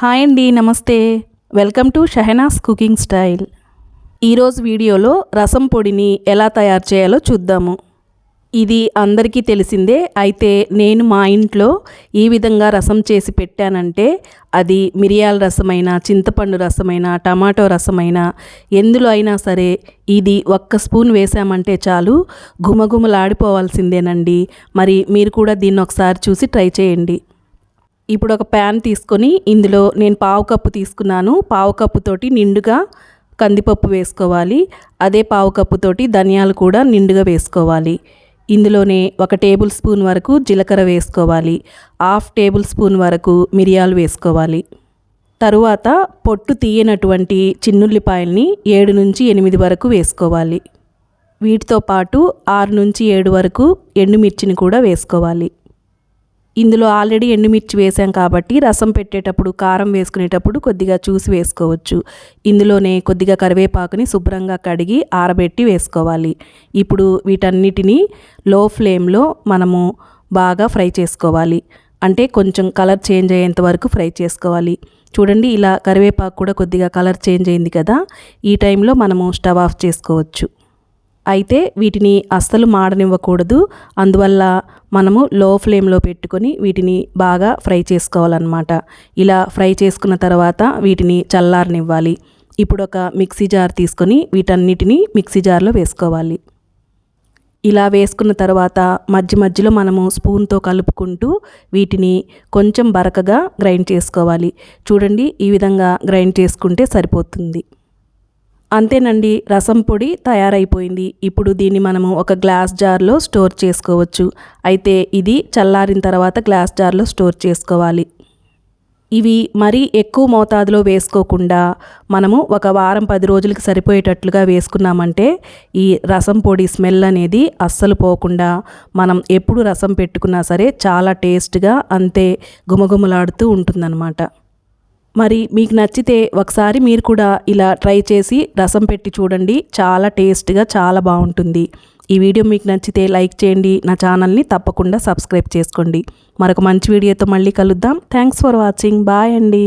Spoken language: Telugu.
హాయ్ అండి నమస్తే. Welcome to Shahnaz cooking style. ఈరోజు వీడియోలో రసం పొడిని ఎలా తయారు చేయాలో చూద్దాము. ఇది అందరికీ తెలిసిందే అయితే నేను మా ఇంట్లో ఈ విధంగా రసం చేసి పెట్టానంటే అది మిరియాల రసమైన చింతపండు రసమైన టమాటో రసమైన ఎందులో అయినా సరే ఇది ఒక్క స్పూన్ వేసామంటే చాలు గుమగుమలాడిపోవాల్సిందేనండి మరి మీరు కూడా దీన్ని ఒకసారి చూసి ట్రై చేయండి. ఇప్పుడు ఒక ప్యాన్ తీసుకొని ఇందులో నేను పావు కప్పు తీసుకున్నాను. పావు కప్పుతోటి నిండుగా కందిపప్పు వేసుకోవాలి. అదే పావు కప్పుతోటి ధనియాలు కూడా నిండుగా వేసుకోవాలి. ఇందులోనే ఒక టేబుల్ స్పూన్ వరకు జీలకర్ర వేసుకోవాలి. హాఫ్ టేబుల్ స్పూన్ వరకు మిరియాలు వేసుకోవాలి. తరువాత పొట్టు తీయనటువంటి చిన్నుల్లిపాయల్ని ఏడు నుంచి ఎనిమిది వరకు వేసుకోవాలి. వీటితో పాటు ఆరు నుంచి ఏడు వరకు ఎండుమిర్చిని కూడా వేసుకోవాలి. ఇందులో ఆల్రెడీ ఎండుమిర్చి వేసాం కాబట్టి రసం పెట్టేటప్పుడు కారం వేసుకునేటప్పుడు కొద్దిగా చూసి వేసుకోవచ్చు. ఇందులోనే కొద్దిగా కరివేపాకుని శుభ్రంగా కడిగి ఆరబెట్టి వేసుకోవాలి. ఇప్పుడు వీటన్నిటినీ లో ఫ్లేమ్లో మనము బాగా ఫ్రై చేసుకోవాలి. అంటే కొంచెం కలర్ చేంజ్ అయ్యేంత వరకు ఫ్రై చేసుకోవాలి. చూడండి ఇలా కరివేపాకు కూడా కొద్దిగా కలర్ చేంజ్ అయింది కదా? ఈ టైంలో మనము స్టవ్ ఆఫ్ చేసుకోవచ్చు. అయితే వీటిని అస్సలు మాడనివ్వకూడదు. అందువల్ల మనము లో ఫ్లేమ్లో పెట్టుకొని వీటిని బాగా ఫ్రై చేసుకోవాలన్నమాట. ఇలా ఫ్రై చేసుకున్న తర్వాత వీటిని చల్లారనివ్వాలి. ఇప్పుడు ఒక మిక్సీ జార్ తీసుకొని వీటన్నిటిని మిక్సీ జార్లో వేసుకోవాలి. ఇలా వేసుకున్న తర్వాత మధ్య మధ్యలో మనము స్పూన్తో కలుపుకుంటూ వీటిని కొంచెం బరకగా గ్రైండ్ చేసుకోవాలి. చూడండి ఈ విధంగా గ్రైండ్ చేసుకుంటే సరిపోతుంది. అంతేనండి రసం పొడి తయారైపోయింది. ఇప్పుడు దీన్ని మనము ఒక గ్లాస్ జార్లో స్టోర్ చేసుకోవచ్చు. అయితే ఇది చల్లారిన తర్వాత గ్లాస్ జార్లో స్టోర్ చేసుకోవాలి. ఇవి మరీ ఎక్కువ మోతాదులో వేసుకోకుండా మనము ఒక వారం పది రోజులకి సరిపోయేటట్లుగా వేసుకున్నామంటే ఈ రసం పొడి స్మెల్ అనేది అస్సలు పోకుండా మనం ఎప్పుడు రసం పెట్టుకున్నా సరే చాలా టేస్ట్గా అంతే గుమగుమలాడుతూ ఉంటుందన్నమాట. మరి మీకు నచ్చితే ఒకసారి మీరు కూడా ఇలా ట్రై చేసి రసం పెట్టి చూడండి. చాలా టేస్ట్గా చాలా బాగుంటుంది. ఈ వీడియో మీకు నచ్చితే లైక్ చేయండి. నా ఛానల్ని తప్పకుండా సబ్స్క్రైబ్ చేసుకోండి. మరొక మంచి వీడియోతో మళ్ళీ కలుద్దాం. Thanks for watching. బాయ్ అండి.